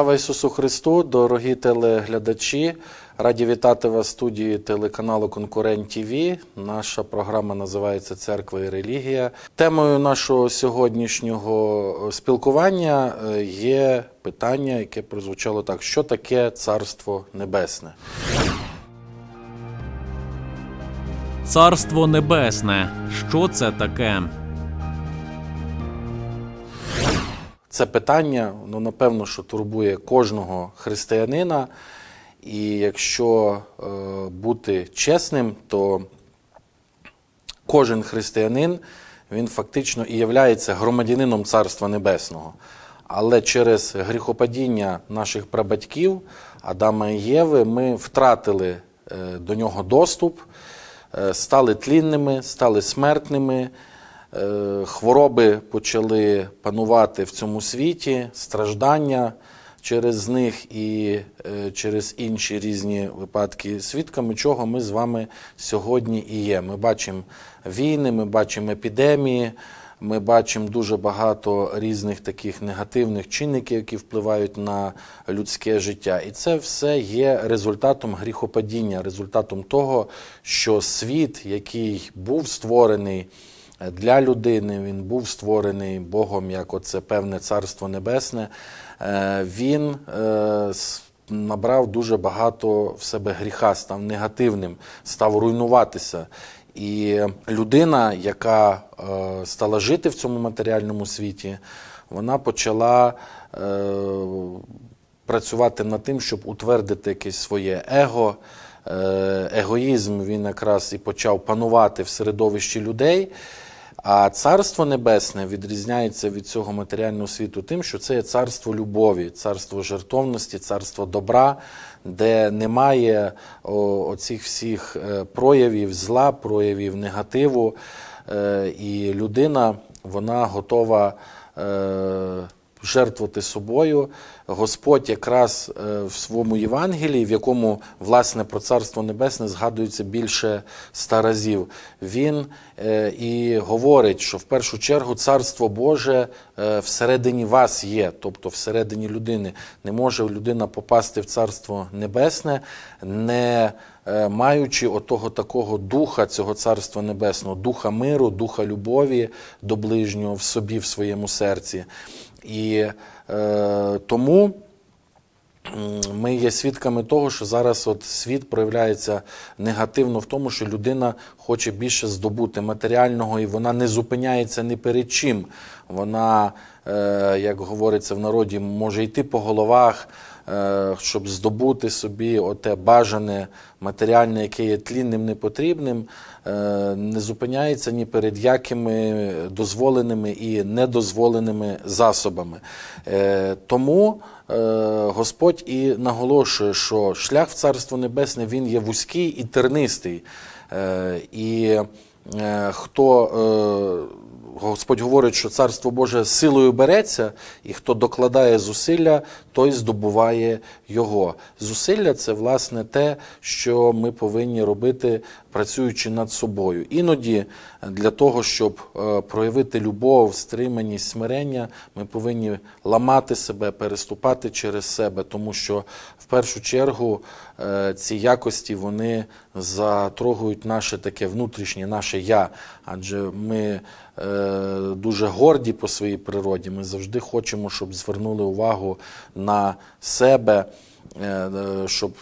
Слава Ісусу Христу, дорогі телеглядачі. Раді вітати вас в студії телеканалу Конкурент ТВ. Наша програма називається Церква і релігія. Темою нашого сьогоднішнього спілкування е, є питання, яке прозвучало так: що таке Царство Небесне? Царство Небесне. Що це таке? Це питання, ну напевно, що турбує кожного християнина. І якщо е, бути чесним, то кожен християнин він фактично і являється громадянином Царства Небесного. Але через гріхопадіння наших прабатьків Адама і Єви ми втратили е, до нього доступ, е, стали тлінними, стали смертними. Е, Хвороби почали панувати в цьому світі, страждання через них і е, через інші різні випадки, свідками чого ми з вами сьогодні і є. Ми бачимо війни, ми бачимо епідемії, ми бачимо дуже багато різних таких негативних чинників, які впливають на людське життя. І це все є результатом гріхопадіння, результатом того, що світ, який був створений для людини, він був створений Богом, як оце певне царство небесне. е, Він е, набрав дуже багато в себе гріха, став негативним, став руйнуватися. І людина, яка е, стала жити в цьому матеріальному світі, вона почала працювати над тим, щоб утвердити якесь своє его. Егоїзм він якраз і почав панувати в середовищі людей. А царство небесне відрізняється від цього матеріального світу тим, що це є царство любові, царство жертовності, царство добра, де немає оцих всіх е, проявів зла, проявів негативу. Е, І людина вона готова. Жертвувати собою. Господь якраз е, в своєму Євангелії, в якому власне про Царство Небесне згадується більше ста разів. Він е, і говорить, що в першу чергу Царство Боже е, всередині вас є, тобто всередині людини. Не може людина попасти в Царство Небесне, не маючи отого такого духа цього Царства Небесного, духа миру, духа любові до ближнього в собі, в своєму серці. І е, тому ми є свідками того, що зараз от світ проявляється негативно в тому, що людина хоче більше здобути матеріального, і вона не зупиняється ні перед чим. Вона, е, як говориться в народі, може йти по головах, е, щоб здобути собі оте бажане матеріальне, яке є тлінним, непотрібним, е, не зупиняється ні перед якими дозволеними і недозволеними засобами. Е, Тому е, Господь і наголошує, що шлях в Царство Небесне він є вузький і тернистий. Е, І е, хто е, Господь говорить, що Царство Боже силою береться, і хто докладає зусилля, той здобуває його. Зусилля це власне те, що ми повинні робити, працюючи над собою. Іноді для того, щоб е, проявити любов, стриманість, смирення, ми повинні ламати себе, переступати через себе, тому що в першу чергу е, ці якості вони затрогують наше таке внутрішнє, наше я. Адже ми е, дуже горді по своїй природі. Ми завжди хочемо, щоб звернули увагу на себе. Е, е, Щоб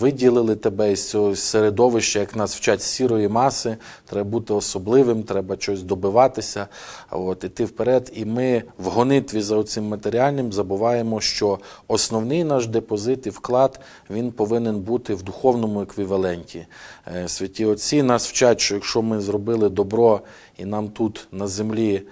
виділили тебе із цього середовища, як нас вчать з сірої маси, треба бути особливим, треба щось добиватися, от іти вперед. І ми в гонитві за цим матеріальним забуваємо, що основний наш депозит і вклад він повинен бути в духовному еквіваленті. Е, Святі отці нас вчать, що якщо ми зробили добро і нам тут на землі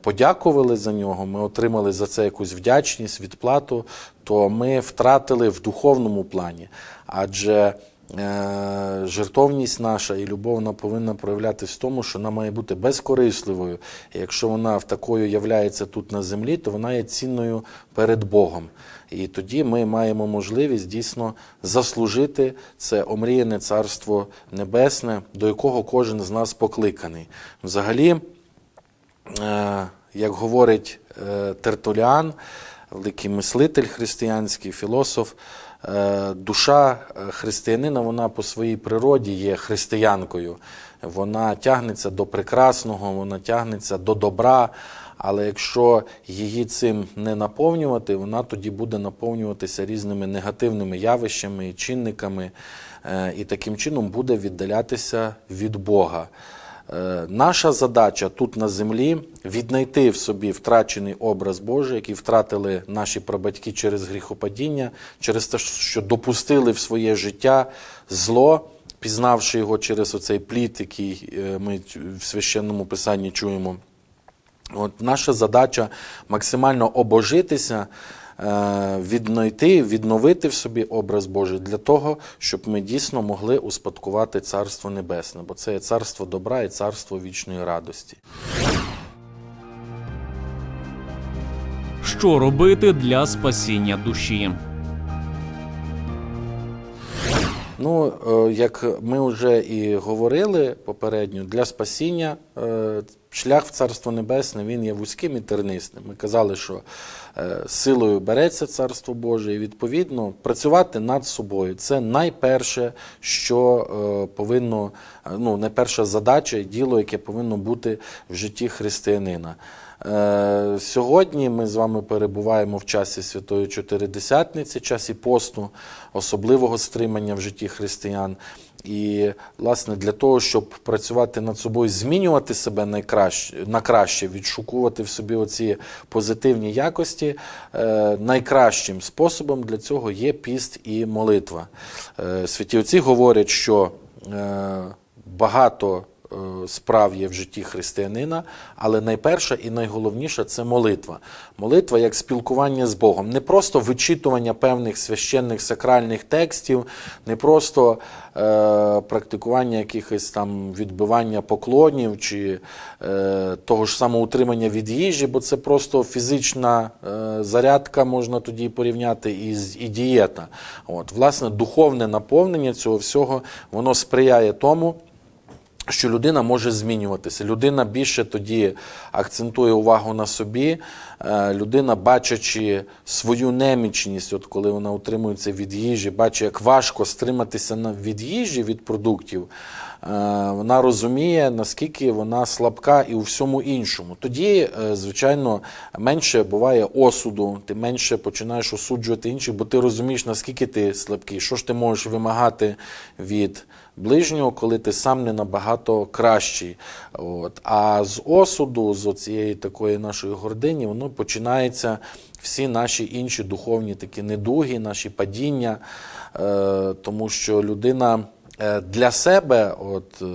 подякували за нього, ми отримали за це якусь вдячність, відплату, то ми втратили в духовному плані. Адже е, жертовність наша і любов вона повинна проявлятись в тому, що вона має бути безкорисливою. І якщо вона в такою являється тут на землі, то вона є цінною перед Богом. І тоді ми маємо можливість дійсно заслужити це омріяне царство небесне, до якого кожен з нас покликаний. Взагалі, е, як говорить е, Тертуліан, великий мислитель християнський, філософ. Е, Душа е, християнина, вона по своїй природі є християнкою. Вона тягнеться до прекрасного, вона тягнеться до добра. Але якщо її цим не наповнювати, вона тоді буде наповнюватися різними негативними явищами і чинниками, е, і таким чином буде віддалятися від Бога. Е, Наша задача тут на землі віднайти в собі втрачений образ Божий, який втратили наші прабатьки через гріхопадіння, через те, що допустили в своє життя зло, пізнавши його через оцей плід, який е, ми в священному писанні чуємо. От наша задача максимально обожитися, віднайти, відновити в собі образ Божий для того, щоб ми дійсно могли успадкувати Царство Небесне, бо це є царство добра і царство вічної радості. Що робити для спасіння душі? Ну, е, як ми вже і говорили попередньо, для спасіння е, шлях в Царство Небесне він є вузьким і тернистим. Ми казали, що е, силою береться Царство Боже, і відповідно працювати над собою. Це найперше, що повинно, ну, найперша задача і діло, яке повинно бути в житті християнина. Е, Сьогодні ми з вами перебуваємо в часі Святої Чотиридесятниці, часі посту, особливого стримання в житті християн. І, власне, для того, щоб працювати над собою, змінювати себе найкраще, на краще, відшукувати в собі оці позитивні якості, е, найкращим способом для цього є піст і молитва. Е, Святі отці говорять, що багато справ є в житті християнина, але найперша і найголовніша це молитва. Молитва як спілкування з Богом, не просто вичитування певних священних сакральних текстів, не просто е, практикування якихось там відбивання поклонів чи е, того ж самоутримання від їжі, бо це просто фізична е, зарядка, можна тоді порівняти і, з- і дієта. От, власне, духовне наповнення цього всього воно сприяє тому що людина може змінюватися. Людина більше тоді акцентує увагу на собі. Е, Людина, бачачи свою немічність, от коли вона утримується від їжі, бачить, як важко стриматися від їжі, від продуктів, е, вона розуміє, наскільки вона слабка і у всьому іншому. Тоді, е, звичайно, менше буває осуду, ти менше починаєш осуджувати інших, бо ти розумієш, наскільки ти слабкий, що ж ти можеш вимагати від ближнього, коли ти сам не набагато кращий. От. А з осуду, з цієї такої нашої гордині, воно починається всі наші інші духовні такі недуги, наші падіння, е, тому що людина е, для себе от, е,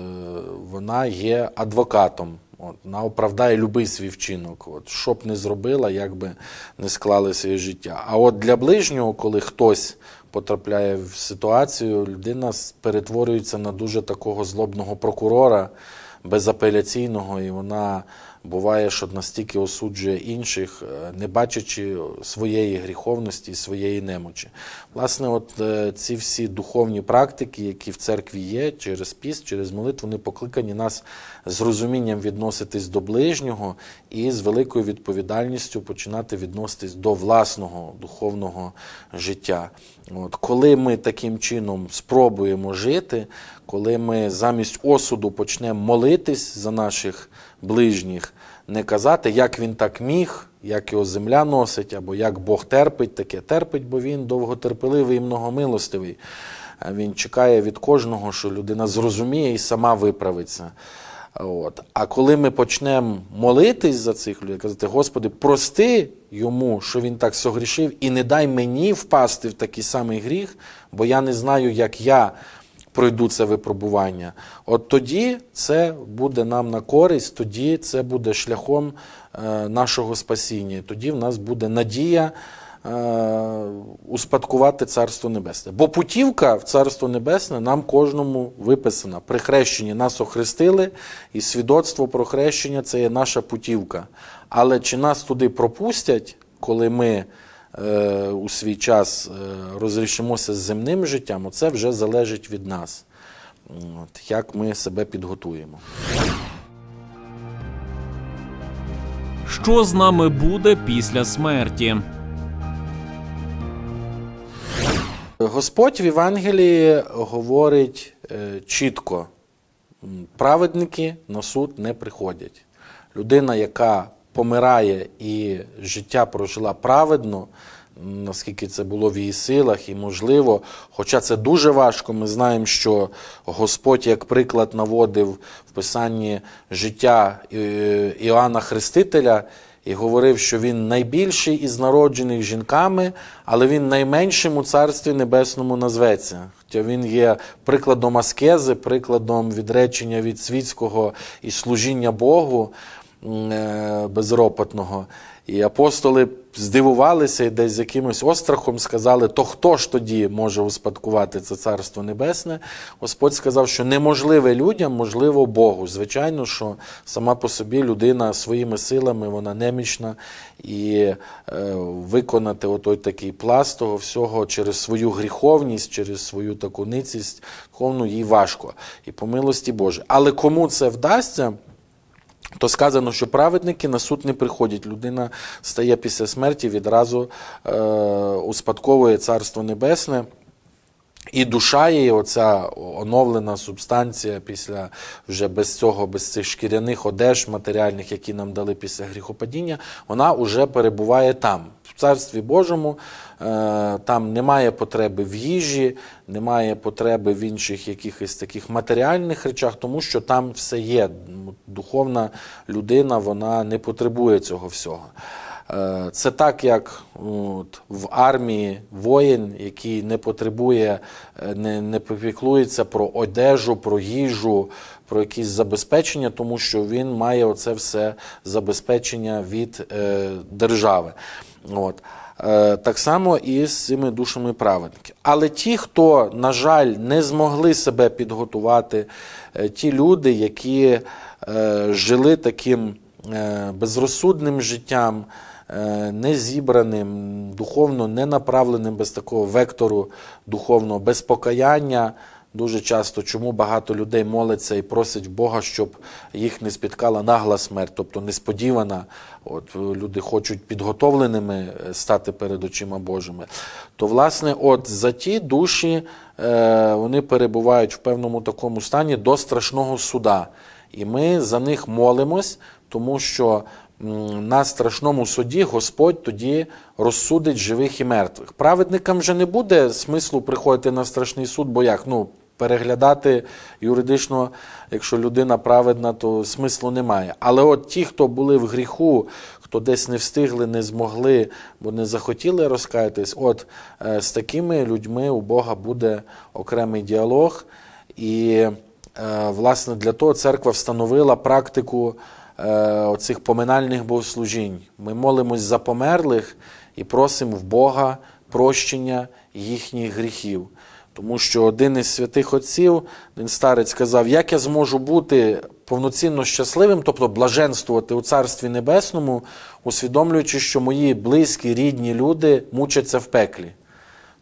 вона є адвокатом. От, вона оправдає будь-який свій вчинок. От, що б не зробила, як би не склали своє життя. А от для ближнього, коли хтось потрапляє в ситуацію, людина перетворюється на дуже такого злобного прокурора, безапеляційного, і вона буває, що настільки осуджує інших, е, не бачачи своєї гріховності своєї немочі. Власне, от е, ці всі духовні практики, які в церкві є, через піст, через молитву, вони покликані нас з розумінням відноситись до ближнього і з великою відповідальністю починати відноситись до власного духовного життя. От, коли ми таким чином спробуємо жити, коли ми замість осуду почнемо молитись за наших ближніх, не казати, як він так міг, як його земля носить, або як Бог терпить, таке терпить, бо він довготерпеливий і многомилостивий. Він чекає від кожного, що людина зрозуміє і сама виправиться. От. А коли ми почнемо молитись за цих людей, казати, Господи, прости йому, що він так согрішив, і не дай мені впасти в такий самий гріх, бо я не знаю, як я пройду це випробування. От тоді це буде нам на користь, тоді це буде шляхом е, нашого спасіння. Тоді в нас буде надія е, успадкувати Царство Небесне. Бо путівка в Царство Небесне нам кожному виписана. При хрещенні нас охрестили, і свідоцтво про хрещення це є наша путівка. Але чи нас туди пропустять, коли ми Е, у свій час е, розрішимося з земним життям, оце вже залежить від нас, От, як ми себе підготуємо. Що з нами буде після смерті? Господь в Євангелії говорить е, чітко: праведники на суд не приходять. Людина, яка помирає і життя прожила праведно, наскільки це було в її силах і можливо, хоча це дуже важко, ми знаємо, що Господь як приклад наводив в писанні життя е, Іоанна Хрестителя. І говорив, що він найбільший із народжених жінками, але він найменшим у Царстві Небесному назветься. Хоча він є прикладом аскези, прикладом відречення від світського і служіння Богу безропотного. І апостоли здивувалися і десь з якимось острахом сказали, то хто ж тоді може успадкувати це Царство Небесне? Господь сказав, що неможливе людям, можливо Богу. Звичайно, що сама по собі людина своїми силами вона немічна, і е, виконати отой такий пласт того всього через свою гріховність, через свою таку ницість духовну їй важко. І по милості Божій. Але кому це вдасться? То сказано, що праведники на суд не приходять. Людина стає після смерті, відразу е, успадковує Царство Небесне. І душа її, оця оновлена субстанція після вже без цього, без цих шкіряних одеж матеріальних, які нам дали після гріхопадіння, вона вже перебуває там, в Царстві Божому. Е, Там немає потреби в їжі, немає потреби в інших якихось таких матеріальних речах, тому що там все є. Духовна людина вона не потребує цього всього. Е, Це так, як от, в армії воїн, який не потребує, е, не, не попіклується про одежу, про їжу, про якісь забезпечення, тому що він має оце все забезпечення від е, держави. От. Е, Так само і з цими душами праведників. Але ті, хто, на жаль, не змогли себе підготувати, ті люди, які жили таким безрозсудним життям, е, незібраним, духовно не направленим без такого вектору духовного, без покаяння. Дуже часто, чому багато людей моляться і просять Бога, щоб їх не спіткала нагла смерть, тобто несподівана. От е, люди хочуть підготовленими е, стати перед очима Божими. То, власне, от за ті душі е, вони перебувають в певному такому стані до страшного суда. І ми за них молимось, тому що на страшному суді Господь тоді розсудить живих і мертвих. Праведникам вже не буде смислу приходити на страшний суд, бо як? Ну, переглядати юридично, якщо людина праведна, то смислу немає. Але от ті, хто були в гріху, хто десь не встигли, не змогли, бо не захотіли розкаятись, от е, з такими людьми у Бога буде окремий діалог. І, е, власне, для того церква встановила практику оцих поминальних богослужінь. Ми молимось за померлих і просимо в Бога прощення їхніх гріхів. Тому що один із святих отців, один старець сказав, як я зможу бути повноцінно щасливим, тобто блаженствувати у Царстві Небесному, усвідомлюючи, що мої близькі, рідні люди мучаться в пеклі.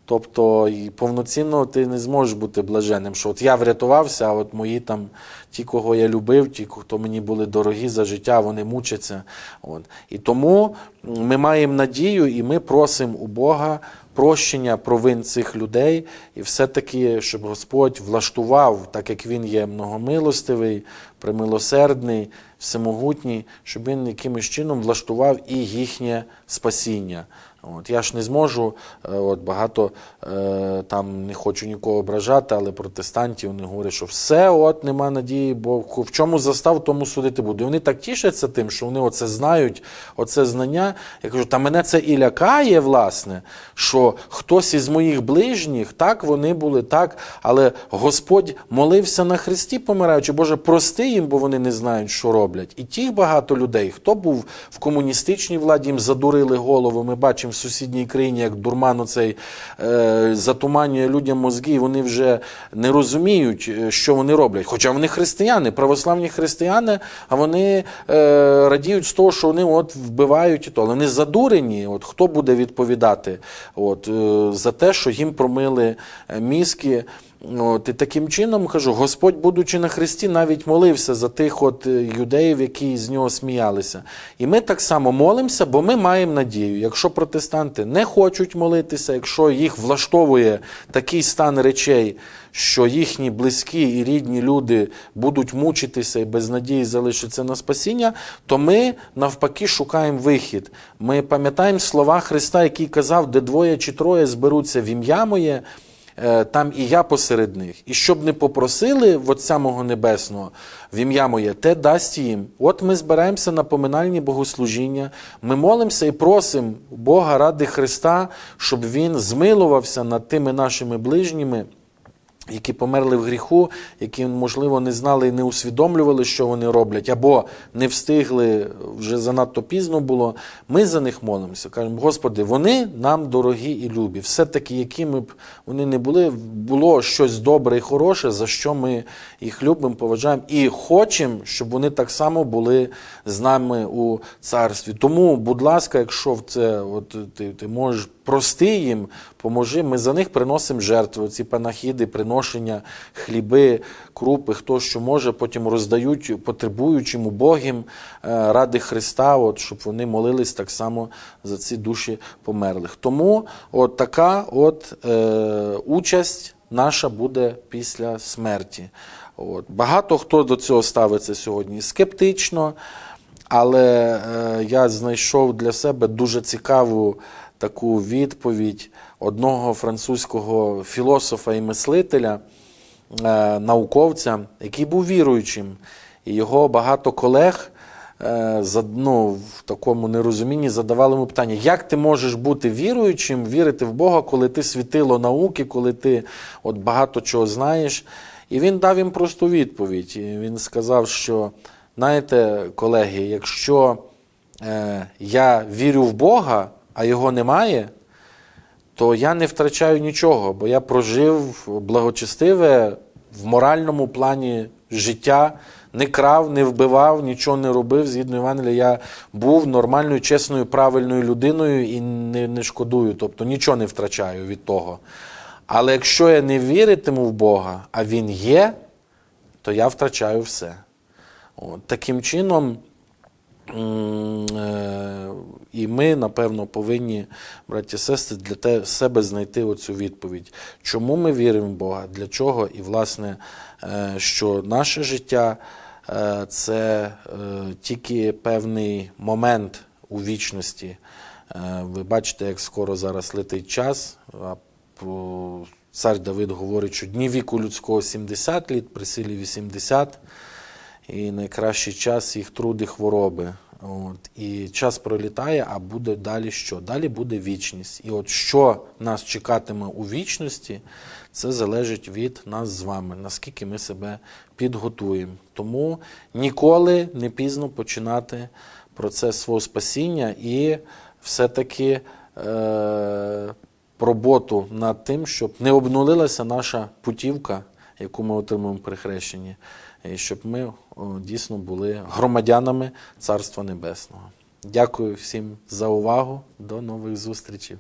Тобто і повноцінно ти не зможеш бути блаженним, що от я врятувався, а от мої там, ті, кого я любив, ті, хто мені були дорогі за життя, вони мучаться. От. І тому ми маємо надію і ми просимо у Бога прощення провин цих людей, і все-таки, щоб Господь влаштував, так як Він є многомилостивий, примилосердний, всемогутній, щоб він якимось чином влаштував і їхнє спасіння. От, я ж не зможу, е, от багато е, там не хочу нікого ображати, але протестантів вони говорять, що все, от нема надії, бо в чому застав, тому судити буду. І вони так тішаться тим, що вони оце знають, оце знання. Я кажу, та мене це і лякає, власне, що хтось із моїх ближніх, так вони були так, але Господь молився на Христі, помираючи, Боже, прости їм, бо вони не знають, що роблять. І тих багато людей, хто був в комуністичній владі, їм задурили голову. Ми бачимо сусідній країні, як дурман оцей е, затуманює людям мозги, і вони вже не розуміють, е, що вони роблять. Хоча вони християни, православні християни, а вони е, радіють з того, що вони от вбивають і то. Але вони задурені. От хто буде відповідати от, за те, що їм промили мізки. От, і таким чином кажу, Господь, будучи на Христі, навіть молився за тих от е, юдеїв, які з нього сміялися. І ми так само молимося, бо ми маємо надію. Якщо протестанти не хочуть молитися, якщо їх влаштовує такий стан речей, що їхні близькі і рідні люди будуть мучитися і без надії залишаться на спасіння, то ми навпаки шукаємо вихід. Ми пам'ятаємо слова Христа, який казав, де двоє чи троє зберуться в ім'я моє. Е, там і я посеред них. І щоб не попросили Отця мого Небесного в ім'я моє, те дасть їм. От ми збираємося на поминальні богослужіння, ми молимося і просимо Бога ради Христа, щоб Він змилувався над тими нашими ближніми. Які померли в гріху, які, можливо, не знали і не усвідомлювали, що вони роблять, або не встигли, вже занадто пізно було. Ми за них молимося. Кажемо, Господи, вони нам дорогі і любі. Все-таки, якими б вони не були, було щось добре і хороше, за що ми їх любимо, поважаємо і хочемо, щоб вони так само були з нами у царстві. Тому, будь ласка, якщо в це от, ти, ти можеш прости їм, поможи. Ми за них приносимо жертви, ці панахіди, приношення, хліби, крупи, хто що може, потім роздають потребуючим, убогим е, ради Христа, от, щоб вони молились так само за ці душі померлих. Тому от така от, е, участь наша буде після смерті. От. Багато хто до цього ставиться сьогодні скептично. Але е, я знайшов для себе дуже цікаву таку відповідь одного французького філософа і мислителя, е, науковця, який був віруючим. І його багато колег е, ну, в такому нерозумінні задавали йому питання, як ти можеш бути віруючим, вірити в Бога, коли ти світило науки, коли ти от багато чого знаєш. І він дав їм просту відповідь. І він сказав, що знаєте, колеги, якщо е, я вірю в Бога, а його немає, то я не втрачаю нічого, бо я прожив благочестиве в моральному плані життя, не крав, не вбивав, нічого не робив. Згідно Євангелія, я був нормальною, чесною, правильною людиною і не, не шкодую, тобто нічого не втрачаю від того. Але якщо я не віритиму в Бога, а Він є, то я втрачаю все. От, таким чином. І ми, напевно, повинні, браті сестри, для себе знайти оцю відповідь. Чому ми віримо в Бога? Для чого? І, власне, е, що наше життя е, це е, тільки певний момент у вічності. Ви бачите, як скоро зараз летить час. Цар Давид говорить, що дні віку людського 70 літ, при силі 80 і найкращий час їх труди хвороби. От. І час пролітає, а буде далі що? Далі буде вічність. І от що нас чекатиме у вічності, це залежить від нас з вами, наскільки ми себе підготуємо. Тому ніколи не пізно починати процес свого спасіння і все-таки е- роботу над тим, щоб не обнулилася наша путівка, яку ми отримуємо при хрещенні, і щоб ми дійсно були громадянами Царства Небесного. Дякую всім за увагу. До нових зустрічей.